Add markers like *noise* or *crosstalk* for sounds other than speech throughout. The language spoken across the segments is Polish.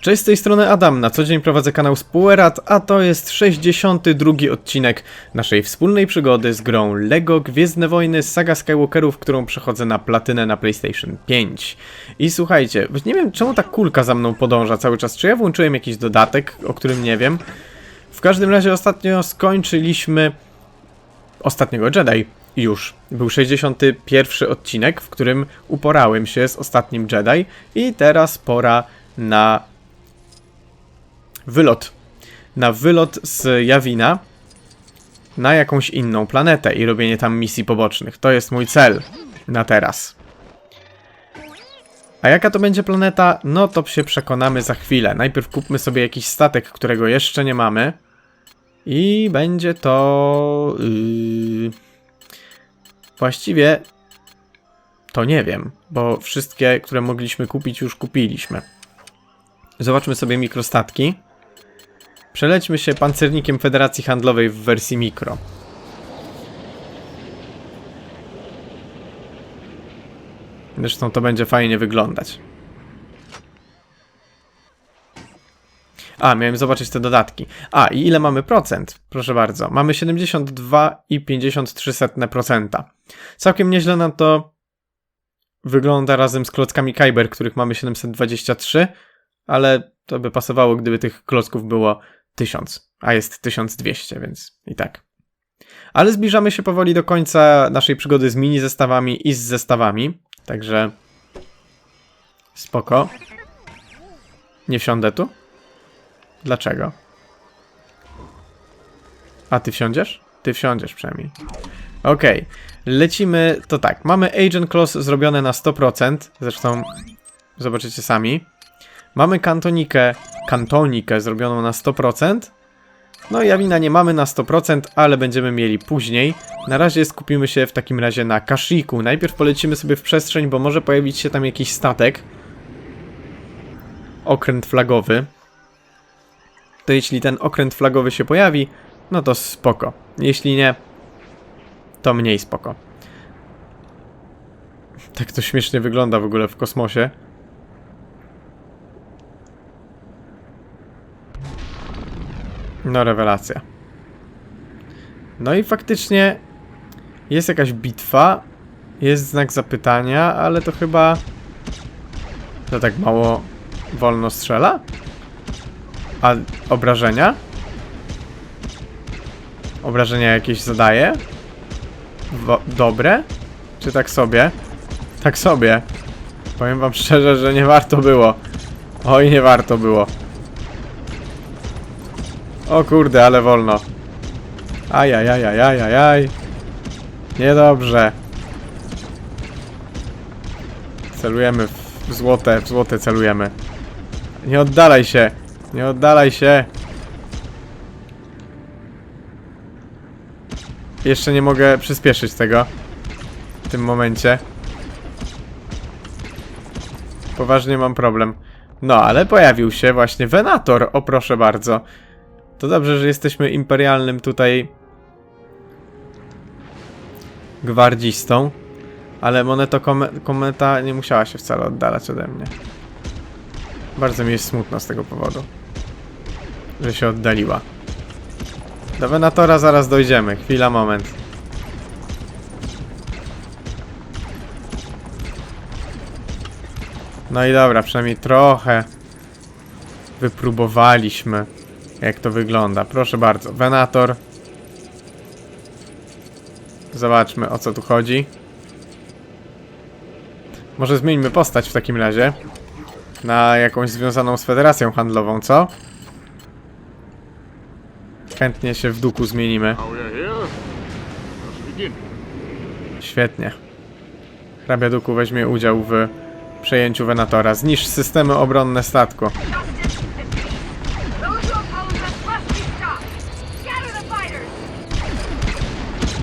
Cześć z tej strony Adam, na co dzień prowadzę kanał Spoilerat, a to jest 62 odcinek naszej wspólnej przygody z grą LEGO Gwiezdne Wojny Saga Skywalkerów, którą przechodzę na platynę na PlayStation 5. I słuchajcie, nie wiem czemu ta kulka za mną podąża cały czas, czy ja włączyłem jakiś dodatek, o którym nie wiem. W każdym razie ostatnio skończyliśmy ostatniego Jedi. Już. Był 61 odcinek, w którym uporałem się z ostatnim Jedi i teraz pora na wylot. Na wylot z Jawina na jakąś inną planetę i robienie tam misji pobocznych. To jest mój cel na teraz. A jaka to będzie planeta? No to się przekonamy za chwilę. Najpierw kupmy sobie jakiś statek, którego jeszcze nie mamy. I będzie to... Yy... Właściwie to nie wiem, bo wszystkie, które mogliśmy kupić, już kupiliśmy. Zobaczmy sobie mikrostatki. Przelećmy się pancernikiem Federacji Handlowej w wersji mikro. Zresztą to będzie fajnie wyglądać. A, miałem zobaczyć te dodatki. A, i ile mamy procent? Proszę bardzo. Mamy 72,53%. Całkiem nieźle nam to wygląda razem z klockami Kyber, których mamy 723, ale to by pasowało, gdyby tych klocków było 1000, a jest 1200, więc i tak. Ale zbliżamy się powoli do końca naszej przygody z mini zestawami i z zestawami, także spoko. Nie wsiądę tu? Dlaczego? A ty wsiądziesz? Ty wsiądziesz przynajmniej. Okej, lecimy, to tak, mamy Agent Clause zrobione na 100%, zresztą zobaczycie sami. Mamy kantonikę, kantonikę zrobioną na 100%. No i Javina nie mamy na 100%, ale będziemy mieli później. Na razie skupimy się w takim razie na Kashiku. Najpierw polecimy sobie w przestrzeń, bo może pojawić się tam jakiś statek. Okręt flagowy. To jeśli ten okręt flagowy się pojawi, no to spoko. Jeśli nie, to mniej spoko. Tak to śmiesznie wygląda w ogóle w kosmosie. No, rewelacja. No i faktycznie jest jakaś bitwa, jest znak zapytania, ale to chyba... To tak mało wolno strzela? A obrażenia? Obrażenia jakieś zadaje? Wo dobre? Czy tak sobie? Tak sobie. Powiem wam *laughs* szczerze, że nie warto było. Oj, nie warto było. O kurde, ale wolno. Ajajajajajajaj. Niedobrze. Celujemy w złote, w złote celujemy. Nie oddalaj się. Nie oddalaj się. Jeszcze nie mogę przyspieszyć tego. W tym momencie. Poważnie mam problem. No, ale pojawił się właśnie Venator. O proszę bardzo. To dobrze, że jesteśmy imperialnym tutaj gwardzistą. Ale Moneto Kome- Kometa nie musiała się wcale oddalać ode mnie. Bardzo mi jest smutno z tego powodu. Że się oddaliła. Do Venatora zaraz dojdziemy. Chwila, moment. No i dobra, przynajmniej trochę wypróbowaliśmy jak to wygląda. Proszę bardzo, Venator. Zobaczmy o co tu chodzi. Może zmieńmy postać w takim razie. Na jakąś związaną z federacją handlową, co? Chętnie się w duku zmienimy. Świetnie. Hrabia Duku weźmie udział w przejęciu Venatora. Zniszcz systemy obronne statku.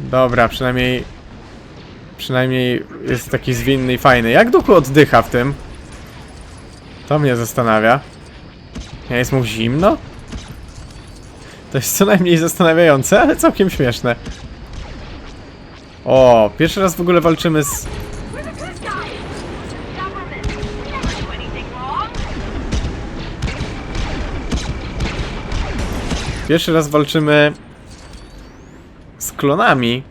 Dobra, przynajmniej... Przynajmniej jest taki zwinny i fajny. Jak duchu oddycha w tym? To mnie zastanawia. Nie jest mu zimno? To jest co najmniej zastanawiające, ale całkiem śmieszne. O, pierwszy raz w ogóle walczymy z... Pierwszy raz walczymy klonami.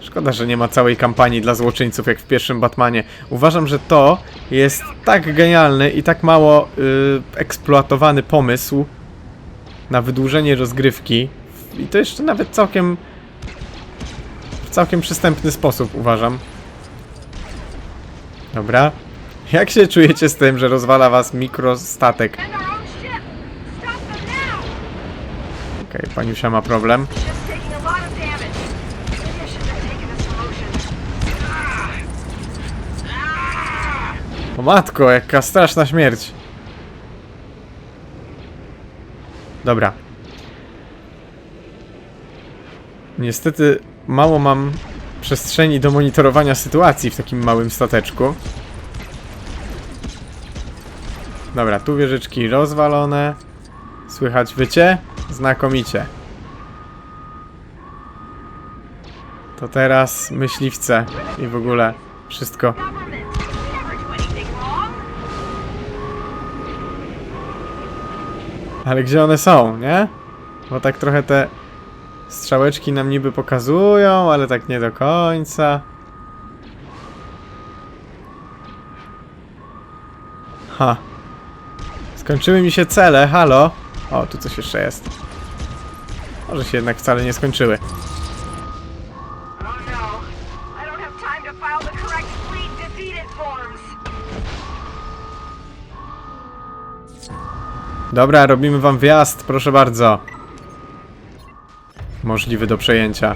Szkoda, że nie ma całej kampanii dla złoczyńców jak w pierwszym Batmanie. Uważam, że to jest tak genialny i tak mało y, eksploatowany pomysł na wydłużenie rozgrywki. I to jeszcze nawet całkiem w całkiem przystępny sposób, uważam. Dobra. Jak się czujecie z tym, że rozwala was mikrostatek? And our own ship! Stop them now! Okej, paniusia ma problem. Ship's taking a lot of damage. Maybe I shouldn't have taken this promotion. Ah! O matko, jaka straszna śmierć. Dobra. Niestety mało mam przestrzeni do monitorowania sytuacji w takim małym stateczku. Dobra, tu wieżyczki rozwalone. Słychać wycie? Znakomicie. To teraz myśliwce i w ogóle wszystko. Ale gdzie one są, nie? Bo tak trochę te strzałeczki nam niby pokazują, ale tak nie do końca. Ha. Skończyły mi się cele, halo? O, tu coś jeszcze jest. Może się jednak wcale nie skończyły. No. Forms. Dobra, robimy wam wjazd, proszę bardzo. Możliwy do przejęcia.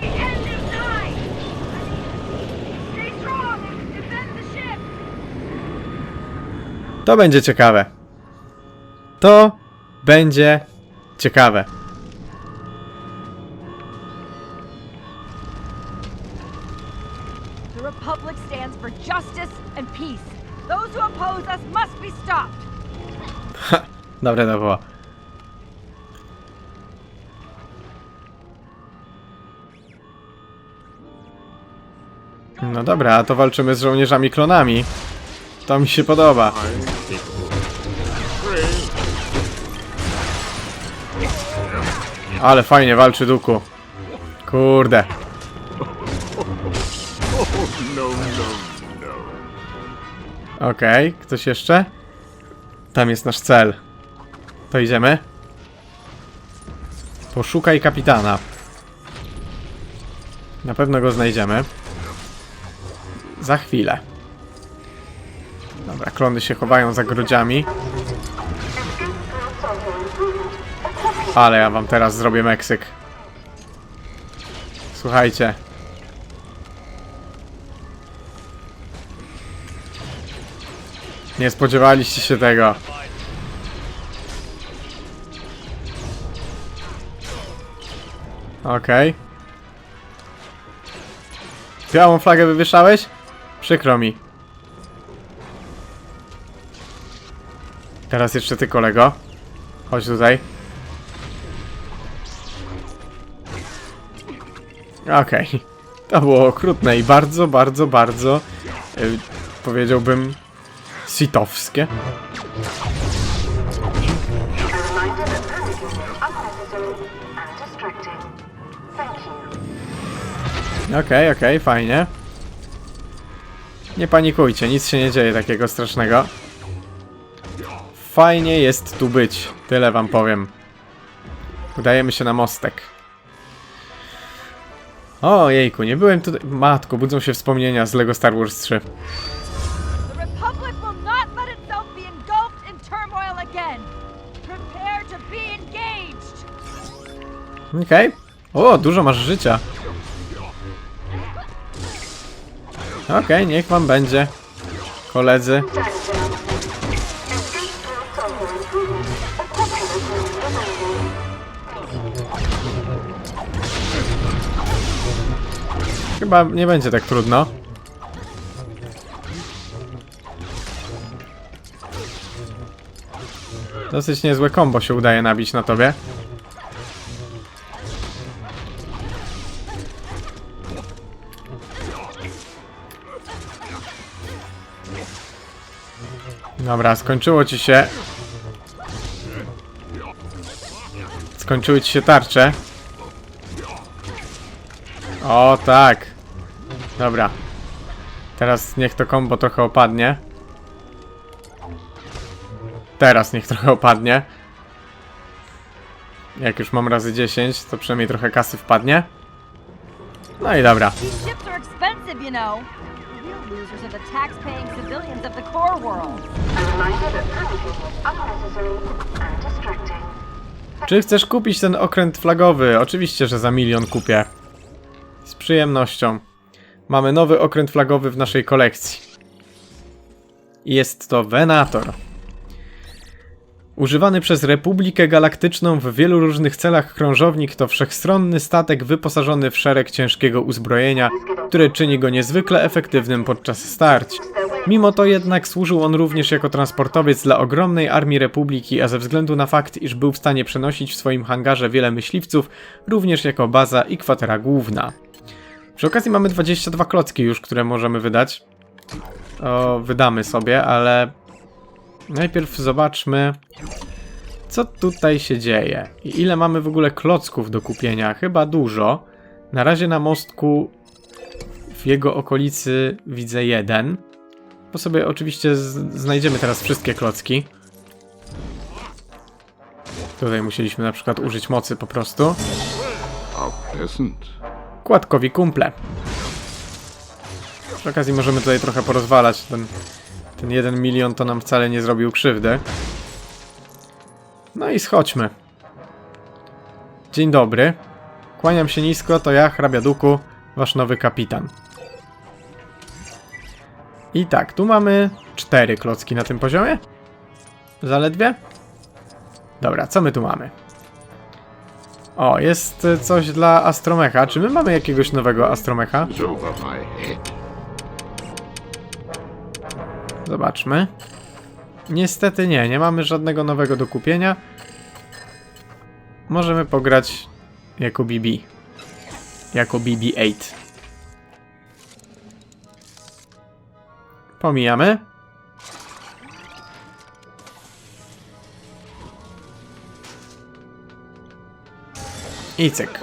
To będzie ciekawe. To będzie ciekawe. The Republic stands for justice and peace. Those who oppose us must be stopped. Dobre to było. No dobra, a to walczymy z żołnierzami klonami. To mi się podoba. Ale fajnie walczy Duku. Kurde. Okej, ktoś jeszcze? Tam jest nasz cel. To idziemy. Poszukaj kapitana. Na pewno go znajdziemy. Za chwilę. Dobra, klony się chowają za grodziami. Ale ja wam teraz zrobię Meksyk. Słuchajcie. Nie spodziewaliście się tego. Okej. Białą flagę wywieszałeś? Przykro mi. Teraz jeszcze ty kolego. Chodź tutaj. Okej. To było okrutne i bardzo, bardzo, bardzo y, powiedziałbym sitowskie. Thank you. Okej, okej, fajnie. Nie panikujcie, nic się nie dzieje takiego strasznego. Fajnie jest tu być, tyle wam powiem. Udajemy się na mostek. O jejku, nie byłem tutaj... Matko, budzą się wspomnienia z LEGO Star Wars 3. The Republic will not let itself be engulfed in turmoil again. Prepare to be engaged. Okej. O, dużo masz życia. Okej, niech wam będzie. Koledzy. Chyba nie będzie tak trudno. Dosyć niezłe kombo się udaje nabić na tobie. Dobra, skończyło ci się. Skończyły ci się tarcze. O, tak. Dobra. Teraz niech to kombo trochę opadnie. Teraz niech trochę opadnie. Jak już mam razy 10, to przynajmniej trochę kasy wpadnie. No i dobra. These ships are expensive, you know. The real losers are the tax-paying civilians of the core world. A reminder that panicking is unnecessary and distracting. Czy chcesz kupić ten okręt flagowy? Oczywiście, że za milion kupię. Z przyjemnością. Mamy nowy okręt flagowy w naszej kolekcji. Jest to Venator. Używany przez Republikę Galaktyczną w wielu różnych celach krążownik to wszechstronny statek wyposażony w szereg ciężkiego uzbrojenia, które czyni go niezwykle efektywnym podczas starć. Mimo to jednak służył on również jako transportowiec dla ogromnej armii Republiki, a ze względu na fakt, iż był w stanie przenosić w swoim hangarze wiele myśliwców, również jako baza i kwatera główna. Przy okazji mamy 22 klocki już, które możemy wydać. O, wydamy sobie, ale najpierw zobaczmy, co tutaj się dzieje i ile mamy w ogóle klocków do kupienia. Chyba dużo. Na razie na mostku w jego okolicy widzę jeden. Bo sobie oczywiście znajdziemy teraz wszystkie klocki. Tutaj musieliśmy na przykład użyć mocy po prostu. Kładkowi kumple. Przy okazji możemy tutaj trochę porozwalać. Ten, ten jeden milion to nam wcale nie zrobił krzywdy. No i schodźmy. Dzień dobry. Kłaniam się nisko, to ja, hrabia Duku, wasz nowy kapitan. I tak, tu mamy cztery klocki na tym poziomie. Zaledwie? Dobra, co my tu mamy? O, jest y, coś dla Astromecha. Czy my mamy jakiegoś nowego Astromecha? Zobaczmy. Niestety nie, nie mamy żadnego nowego do kupienia. Możemy pograć jako BB. Jako BB-8. Pomijamy. I cyk.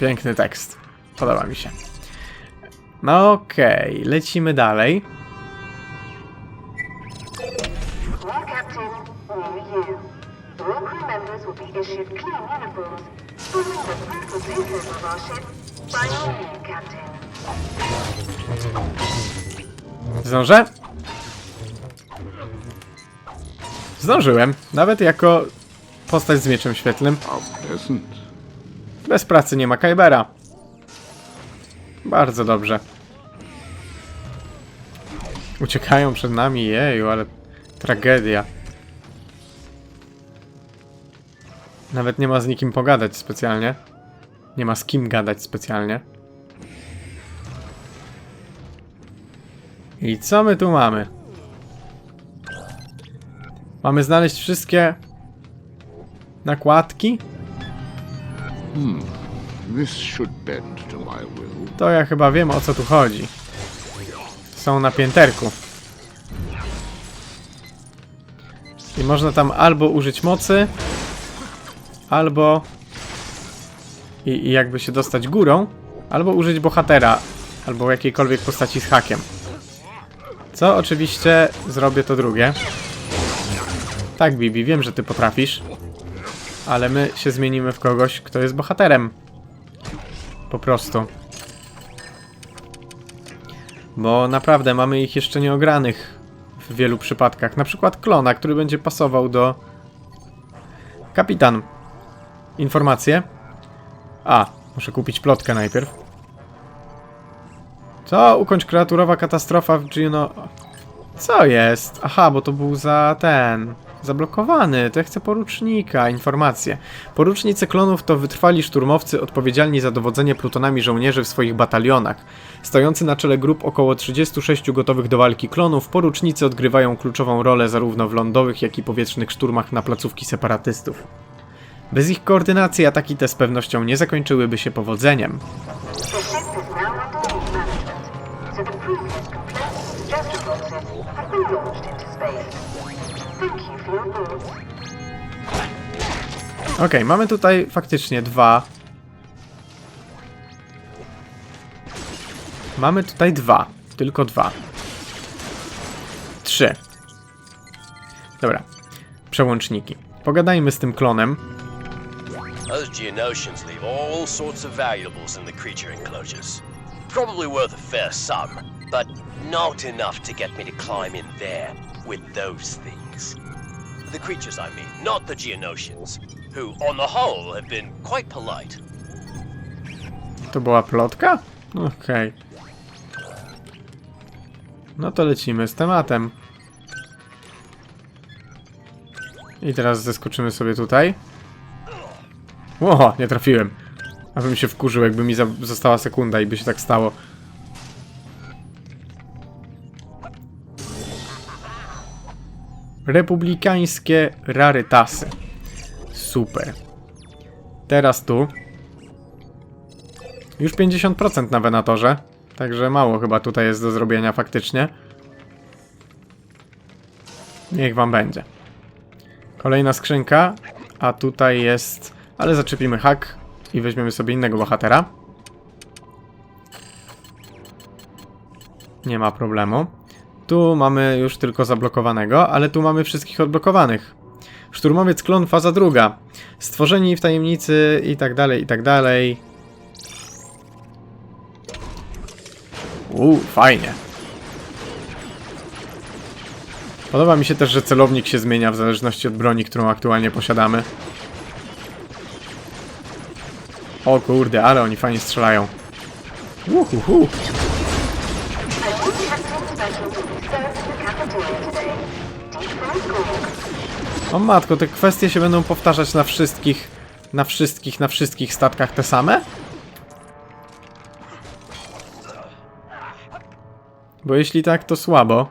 Piękny tekst. Podoba mi się. No okej, lecimy dalej. New Zdążyłem. Nawet jako postać z mieczem świetlnym. Bez pracy nie ma Kybera. Bardzo dobrze. Uciekają przed nami, jeju, ale tragedia. Nawet nie ma z nikim pogadać specjalnie. Nie ma z kim gadać specjalnie. I co my tu mamy? Mamy znaleźć wszystkie nakładki? Will. To ja chyba wiem o co tu chodzi. Są na pięterku. I można tam albo użyć mocy, albo i, i jakby się dostać górą, albo użyć bohatera, albo jakiejkolwiek postaci z hakiem. Co oczywiście zrobię to drugie. Tak, Bibi, wiem, że ty potrafisz, ale my się zmienimy w kogoś, kto jest bohaterem. Po prostu. Bo naprawdę mamy ich jeszcze nieogranych w wielu przypadkach. Na przykład klona, który będzie pasował do... Kapitan. Informacje. A, muszę kupić plotkę najpierw. Co? Ukończ kreaturowa katastrofa w Gino... Co jest? Aha, bo to był za ten... Zablokowany, to ja chcę porucznika, informacje. Porucznicy klonów to wytrwali szturmowcy odpowiedzialni za dowodzenie plutonami żołnierzy w swoich batalionach. Stojący na czele grup około 36 gotowych do walki klonów, porucznicy odgrywają kluczową rolę zarówno w lądowych, jak i powietrznych szturmach na placówki separatystów. Bez ich koordynacji ataki te z pewnością nie zakończyłyby się powodzeniem. So the previous suggestion boxes have been launched into space. Thank you for your. Okej, mamy tutaj faktycznie dwa. Mamy tutaj dwa. Tylko dwa. Trzy. Dobra. Przełączniki. Pogadajmy z tym klonem. Those Geonosians leave all sorts of valuables in the creature enclosures. Probably worth a fair sum, but not enough to get me to climb in there with those things. The creatures, I mean, not the Geonosians, who, on the whole, have been quite polite. To była plotka? Okej. No to lecimy z tematem. I teraz zeskoczymy sobie tutaj. Ło, nie trafiłem. Abym się wkurzył, jakby mi została sekunda i by się tak stało. Republikańskie rarytasy. Super. Teraz tu. Już 50% na Venatorze. Także mało chyba tutaj jest do zrobienia faktycznie. Niech wam będzie. Kolejna skrzynka. A tutaj jest... Ale zaczepimy hak i weźmiemy sobie innego bohatera. Nie ma problemu. Tu mamy już tylko zablokowanego, ale tu mamy wszystkich odblokowanych. Szturmowiec klon faza druga. Stworzeni w tajemnicy i tak dalej, i tak dalej. Uuu, fajnie. Podoba mi się też, że celownik się zmienia w zależności od broni, którą aktualnie posiadamy. O kurde, ale oni fajnie strzelają. Uhuhu. O matko, te kwestie się będą powtarzać na wszystkich, na wszystkich, na wszystkich statkach te same? Bo jeśli tak, to słabo.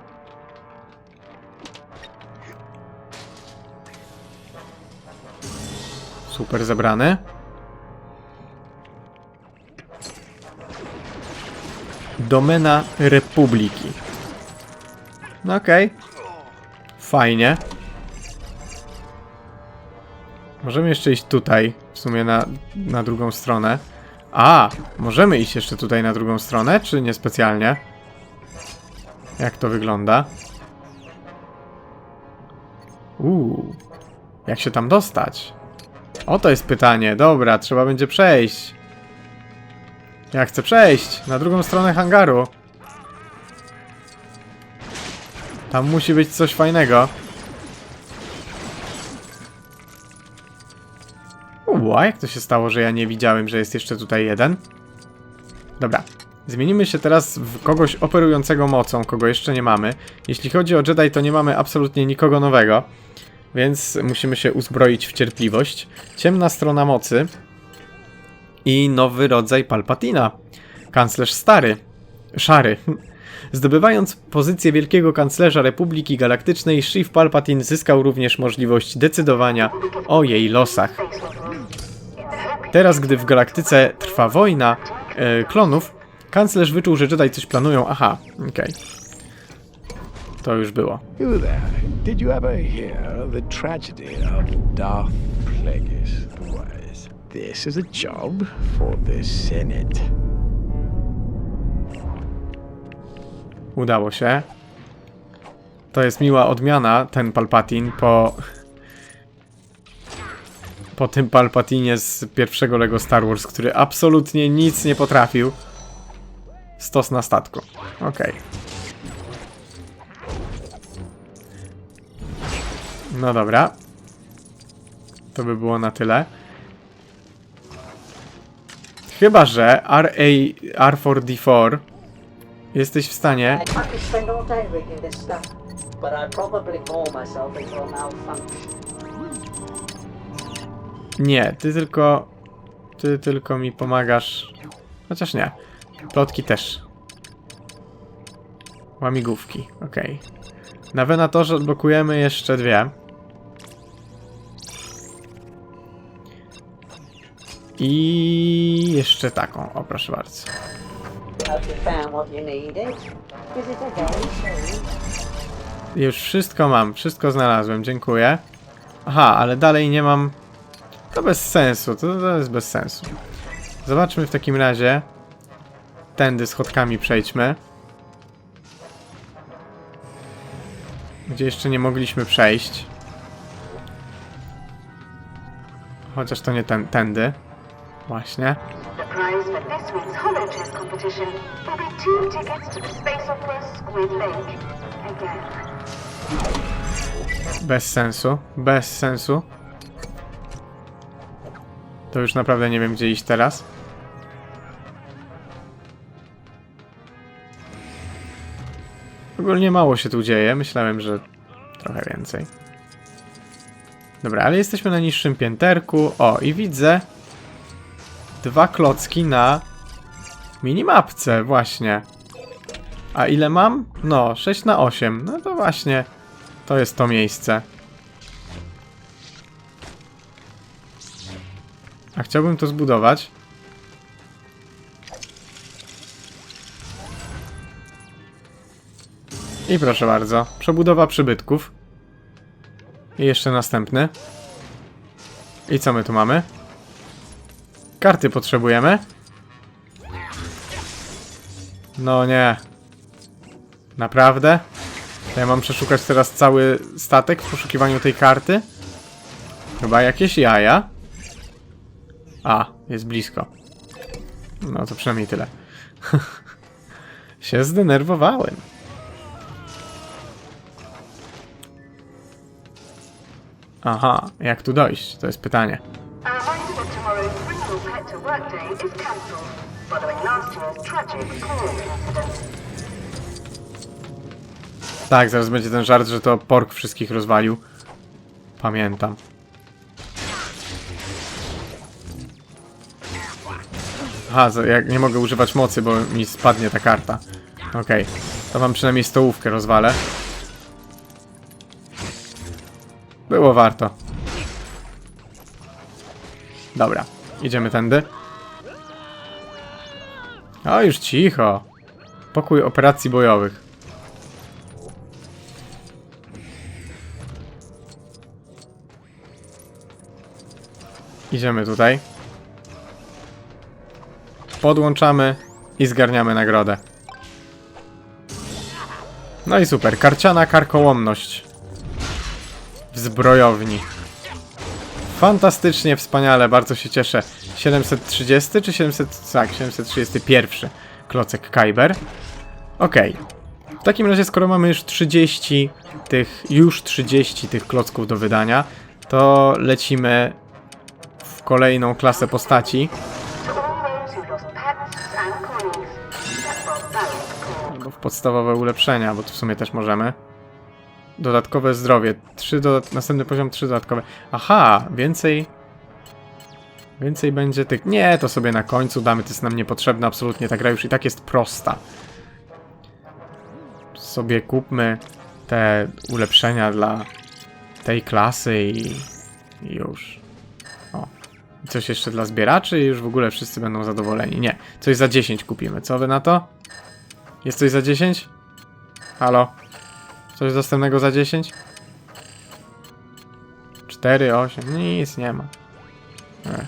Super zebrany. Domena Republiki. No okej. Fajnie. Możemy jeszcze iść tutaj, w sumie na, na drugą stronę. A, możemy iść jeszcze tutaj na drugą stronę, czy niespecjalnie? Jak to wygląda? Uuu, jak się tam dostać? O, to jest pytanie. Dobra, trzeba będzie przejść. Ja chcę przejść na drugą stronę hangaru. Tam musi być coś fajnego. Uuu, a jak to się stało, że ja nie widziałem, że jest jeszcze tutaj jeden? Dobra. Zmienimy się teraz w kogoś operującego mocą, kogo jeszcze nie mamy. Jeśli chodzi o Jedi, to nie mamy absolutnie nikogo nowego. Więc musimy się uzbroić w cierpliwość. Ciemna strona mocy. I nowy rodzaj Palpatina. Kanclerz stary. Szary. *laughs* Zdobywając pozycję wielkiego kanclerza Republiki Galaktycznej, Sheev Palpatine zyskał również możliwość decydowania o jej losach. Teraz, gdy w galaktyce trwa wojna e, klonów, kanclerz wyczuł, że Jedi coś planują. Aha, okej. To już było. Darth Plagueis? This is a job for the Senate? Udało się. To jest miła odmiana, ten Palpatine, po... Po tym Palpatinie z pierwszego Lego Star Wars, który absolutnie nic nie potrafił. Stos na statku. Okej. No dobra. To by było na tyle. Chyba, że RA R4D4 jesteś w stanie. Nie, ty tylko. Ty tylko mi pomagasz. Chociaż nie. Plotki też. Łamigłówki, okej. Na Venatorze odblokujemy jeszcze dwie. I jeszcze taką, o proszę bardzo. Już wszystko mam, wszystko znalazłem, dziękuję. Aha, ale dalej nie mam... To bez sensu, to, to jest bez sensu. Zobaczmy w takim razie. Tędy schodkami przejdźmy. Gdzie jeszcze nie mogliśmy przejść. Chociaż to nie ten, tędy. Właśnie. The prize for this week's Hollow Chess competition will be two tickets to the Space Opera Squid Lake. Again. Bez sensu, bez sensu. To już naprawdę nie wiem, gdzie iść teraz. Ogólnie mało się tu dzieje, myślałem, że trochę więcej. Dobra, ale jesteśmy na niższym pięterku. O, i widzę dwa klocki na minimapce, właśnie. A ile mam? No, 6 na 8. No to właśnie, to jest to miejsce. A chciałbym to zbudować. I proszę bardzo, przebudowa przybytków. I jeszcze następny. I co my tu mamy? Karty potrzebujemy. No nie. Naprawdę? Ja mam przeszukać teraz cały statek w poszukiwaniu tej karty? Chyba jakieś jaja. A, jest blisko. No to przynajmniej tyle. *laughs* się zdenerwowałem. Aha, jak tu dojść? To jest pytanie. Your Pet to Work Day is cancelled, following last year's tragic incident. Tak, zaraz będzie ten żart, że to pork wszystkich rozwalił. Pamiętam. Aha, jak nie mogę używać mocy, bo mi spadnie ta karta. Okej, to wam przynajmniej stołówkę rozwalę. Było warto. Dobra, idziemy tędy. O, już cicho. Pokój operacji bojowych. Idziemy tutaj. Podłączamy i zgarniamy nagrodę. No i super, karciana karkołomność. W zbrojowni. Fantastycznie, wspaniale, bardzo się cieszę. 730 czy 700... Tak, 731 klocek Kyber. Okej. W takim razie, skoro mamy już 30 tych, już 30 tych klocków do wydania, to lecimy w kolejną klasę postaci. Albo w podstawowe ulepszenia, bo tu w sumie też możemy. Dodatkowe zdrowie. 3 do... Następny poziom 3 dodatkowe. Aha, więcej... Więcej będzie tych... Nie, to sobie na końcu damy, to jest nam niepotrzebne absolutnie. Ta gra już i tak jest prosta. Sobie kupmy te ulepszenia dla tej klasy i... już. O. Coś jeszcze dla zbieraczy i już w ogóle wszyscy będą zadowoleni. Nie, coś za 10 kupimy. Co wy na to? Jest coś za 10? Halo? Coś dostępnego za 10? 4, 8, nic nie ma. Ech.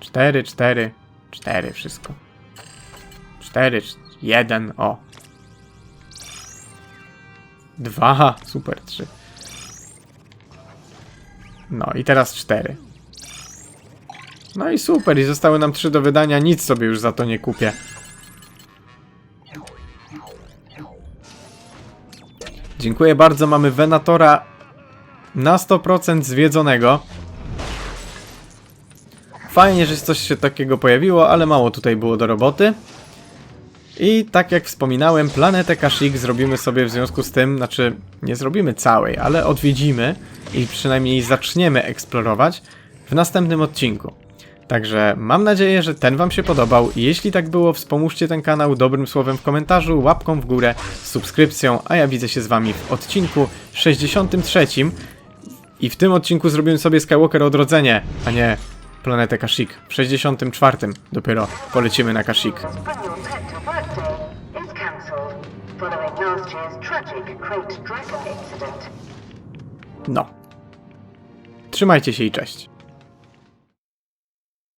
4, 4, 4, wszystko. 4, 1, o. 2, *laughs* super, 3. No i teraz 4. No i super, i zostały nam 3 do wydania, nic sobie już za to nie kupię. Dziękuję bardzo, mamy Venatora na 100% zwiedzonego. Fajnie, że coś się takiego pojawiło, ale mało tutaj było do roboty. I tak jak wspominałem, planetę Kashyyyk zrobimy sobie w związku z tym, znaczy nie zrobimy całej, ale odwiedzimy i przynajmniej zaczniemy eksplorować w następnym odcinku. Także mam nadzieję, że ten Wam się podobał. Jeśli tak było, wspomóżcie ten kanał dobrym słowem w komentarzu, łapką w górę, subskrypcją, a ja widzę się z Wami w odcinku 63. I w tym odcinku zrobimy sobie Skywalker Odrodzenie, a nie planetę Kashyyyk. W 64 dopiero polecimy na Kashyyyk. No. Trzymajcie się i cześć.